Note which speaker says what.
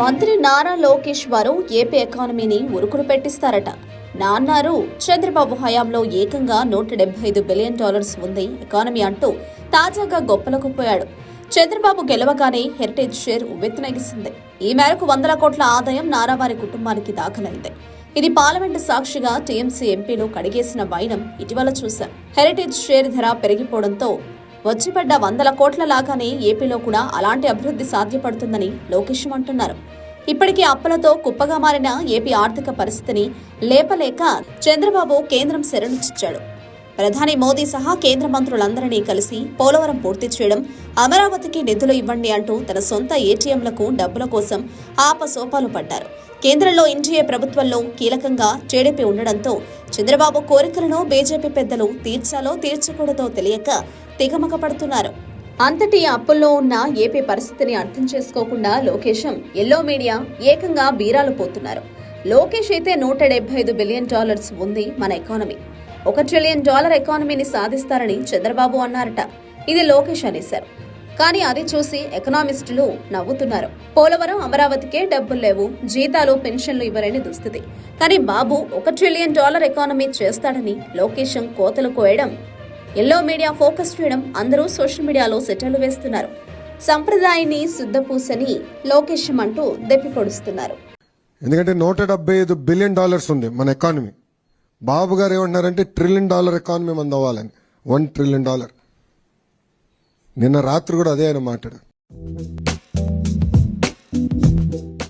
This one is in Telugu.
Speaker 1: మంత్రి నారా లోకేష్ వారు ఏపీ ఎకానమీని ఉరుకులు పెట్టిస్తారట. నాన్నారు చంద్రబాబు హయాంలో ఏకంగా నూట డెబ్బై ఐదు బిలియన్ డాలర్స్ ఉంది ఎకానమీ అంటూ తాజాగా గొప్పలకు పోయాడు. చంద్రబాబు గెలవగానే హెరిటేజ్ షేర్ ఉవ్వెత్తునగిసింది ఈ మేరకు వందల కోట్ల ఆదాయం నారా వారి కుటుంబానికి దాఖలైంది. ఇది పార్లమెంటు సాక్షిగా టీఎంసీ ఎంపీలు కడిగేసిన వైనం ఇటీవల చూశాం. హెరిటేజ్ షేర్ ధర పెరిగిపోవడంతో వచ్చిపడ్డ వందల కోట్ల లాగానే ఏపీలో కూడా అలాంటి అభివృద్ధి సాధ్యపడుతుందని లోకేష్ అంటున్నారు. ఇప్పటికే అప్పలతో కుప్పగా మారిన ఏపీ ఆర్థిక పరిస్థితిని లేపలేక చంద్రబాబు కేంద్రం శరణిచ్చాడు ప్రధాని మోదీ సహా కేంద్ర మంత్రులందరినీ కలిసి పోలవరం పూర్తి చేయడం అమరావతికి నిధులు ఇవ్వండి అంటూ తన సొంత ఏటీఎంలకు డబ్బుల కోసం ఆపసోపాలు పడ్డారు. కేంద్రంలో ఎన్డీఏ ప్రభుత్వంలో కీలకంగా టీడీపీ ఉండడంతో చంద్రబాబు కోరికలను బీజేపీ పెద్దలు తీర్చాలో తీర్చకూడదో తెలియక తికమక పడుతున్నారు అంతటి అప్పుల్లో ఉన్న ఏపీ పరిస్థితిని అర్థం చేసుకోకుండా లోకేశం ఎల్లో మీడియా ఏకంగా బీరాలు పోతున్నారు. లోకేష్ అయితే నూట డెబ్బై ఐదు బిలియన్ డాలర్స్ ఉంది మన ఎకానమీ. ఒక ట్రిలియన్ డాలర్ ఎకానమీని సాధిస్తారని చంద్రబాబు అన్నారట. ఇది లోకేష్ అనేశారు. కానీ అది చూసి ఎకనామిస్టులు నవ్వుతున్నారు. పోలవరం అమరావతికే డబ్బులు లేవు జీతాలు పెన్షన్లు ఇవ్వలేని దుస్థితి. కానీ బాబు ఒక ట్రిలియన్ డాలర్ ఎకానమీ చేస్తాడని లోకేశం కోతలు కోయడం ఎల్లో మీడియా ఫోకస్ చేయడం అందరూ సోషల్ మీడియాలో సెటర్లు వేస్తున్నారు. సంప్రదాయాన్ని శుద్ధపూసని లోకేష్ అంటూ దెప్పిపొడుస్తున్నారు
Speaker 2: ఎందుకంటే నూట డెబ్బై ఐదు బిలియన్ డాలర్స్ ఉంది మన ఎకానమీ బాబు గారు ఏమంటున్నారంటే ట్రిలియన్ డాలర్ ఎకానమీ మంది అవ్వాలని వన్ ట్రిలియన్ డాలర్ నిన్న రాత్రి కూడా అదే ఆయన మాట్లాడారు.